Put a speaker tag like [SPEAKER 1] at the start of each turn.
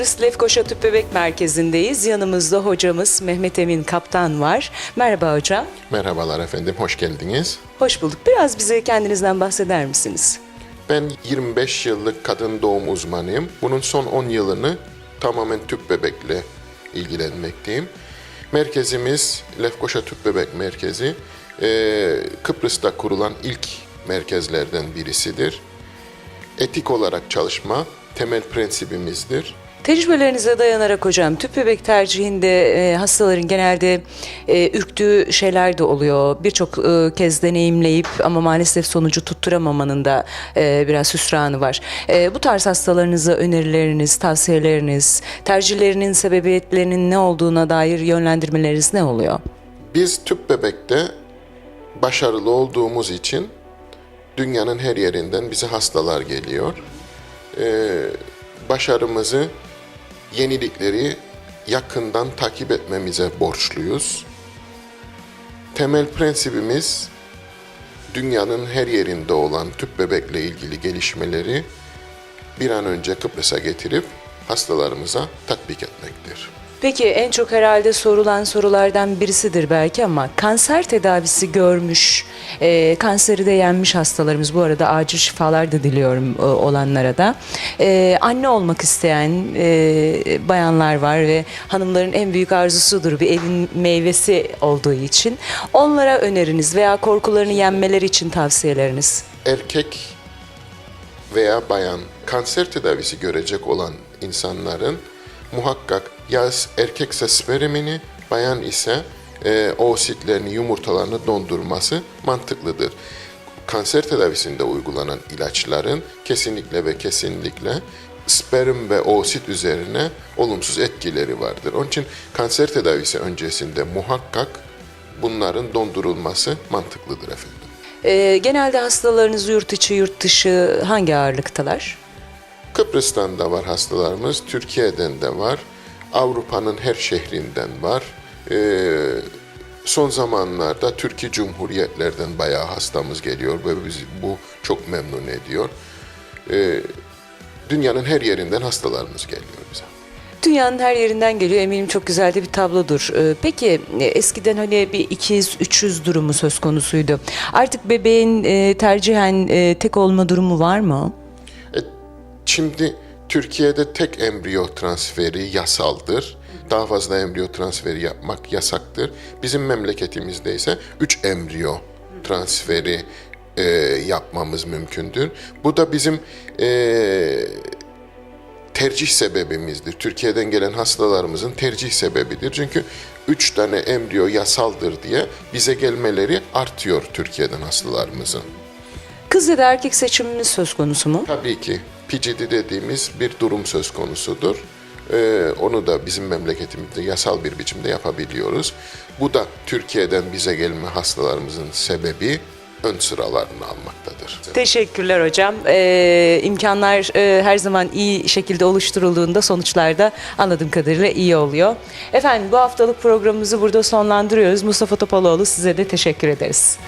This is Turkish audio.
[SPEAKER 1] Kıbrıs Lefkoşa Tüp Bebek Merkezi'ndeyiz. Yanımızda hocamız Mehmet Emin Kaptan var. Merhaba hocam.
[SPEAKER 2] Merhabalar efendim, hoş geldiniz.
[SPEAKER 1] Hoş bulduk. Biraz bize kendinizden bahseder misiniz?
[SPEAKER 2] Ben 25 yıllık kadın doğum uzmanıyım. Bunun son 10 yılını tamamen tüp bebekle ilgilenmekteyim. Merkezimiz Lefkoşa Tüp Bebek Merkezi. Ee, Kıbrıs'ta kurulan ilk merkezlerden birisidir. Etik olarak çalışma temel prensibimizdir.
[SPEAKER 1] Tecrübelerinize dayanarak hocam tüp bebek tercihinde e, hastaların genelde e, ürktüğü şeyler de oluyor. Birçok e, kez deneyimleyip ama maalesef sonucu tutturamamanın da e, biraz hüsranı var. E, bu tarz hastalarınıza önerileriniz, tavsiyeleriniz, tercihlerinin sebebiyetlerinin ne olduğuna dair yönlendirmeleriniz ne oluyor?
[SPEAKER 2] Biz tüp bebekte başarılı olduğumuz için dünyanın her yerinden bize hastalar geliyor. Ee, başarımızı, yenilikleri yakından takip etmemize borçluyuz. Temel prensibimiz dünyanın her yerinde olan tüp bebekle ilgili gelişmeleri bir an önce Kıbrıs'a getirip hastalarımıza tatbik etmektir.
[SPEAKER 1] Peki en çok herhalde sorulan sorulardan birisidir belki ama kanser tedavisi görmüş, e, kanseri de yenmiş hastalarımız bu arada acil şifalar da diliyorum e, olanlara da. E, anne olmak isteyen e, bayanlar var ve hanımların en büyük arzusudur bir evin meyvesi olduğu için. Onlara öneriniz veya korkularını yenmeleri için tavsiyeleriniz.
[SPEAKER 2] erkek veya bayan kanser tedavisi görecek olan insanların muhakkak ya erkekse spermini, bayan ise e, oositlerini, yumurtalarını dondurması mantıklıdır. Kanser tedavisinde uygulanan ilaçların kesinlikle ve kesinlikle sperm ve oosit üzerine olumsuz etkileri vardır. Onun için kanser tedavisi öncesinde muhakkak bunların dondurulması mantıklıdır efendim.
[SPEAKER 1] E, genelde hastalarınız yurt içi yurt dışı hangi ağırlıktalar?
[SPEAKER 2] Kıbrıs'tan da var hastalarımız, Türkiye'den de var, Avrupa'nın her şehrinden var. Ee, son zamanlarda Türkiye Cumhuriyetlerden bayağı hastamız geliyor ve bizi bu çok memnun ediyor. Ee, dünyanın her yerinden hastalarımız geliyor bize.
[SPEAKER 1] Dünyanın her yerinden geliyor. Eminim çok güzel de bir tablodur. Ee, Peki e, eskiden hani bir 200-300 durumu söz konusuydu. Artık bebeğin e, tercihen e, tek olma durumu var mı?
[SPEAKER 2] Şimdi Türkiye'de tek embriyo transferi yasaldır. Daha fazla embriyo transferi yapmak yasaktır. Bizim memleketimizde ise 3 embriyo transferi e, yapmamız mümkündür. Bu da bizim e, tercih sebebimizdir. Türkiye'den gelen hastalarımızın tercih sebebidir. Çünkü 3 tane embriyo yasaldır diye bize gelmeleri artıyor Türkiye'den hastalarımızın.
[SPEAKER 1] Kız ya da erkek seçimimiz söz konusu mu?
[SPEAKER 2] Tabii ki PGD dediğimiz bir durum söz konusudur. Ee, onu da bizim memleketimizde yasal bir biçimde yapabiliyoruz. Bu da Türkiye'den bize gelme hastalarımızın sebebi ön sıralarını almaktadır.
[SPEAKER 1] Teşekkürler hocam. Ee, imkanlar e, her zaman iyi şekilde oluşturulduğunda sonuçlar da anladığım kadarıyla iyi oluyor. Efendim bu haftalık programımızı burada sonlandırıyoruz. Mustafa Topaloğlu size de teşekkür ederiz.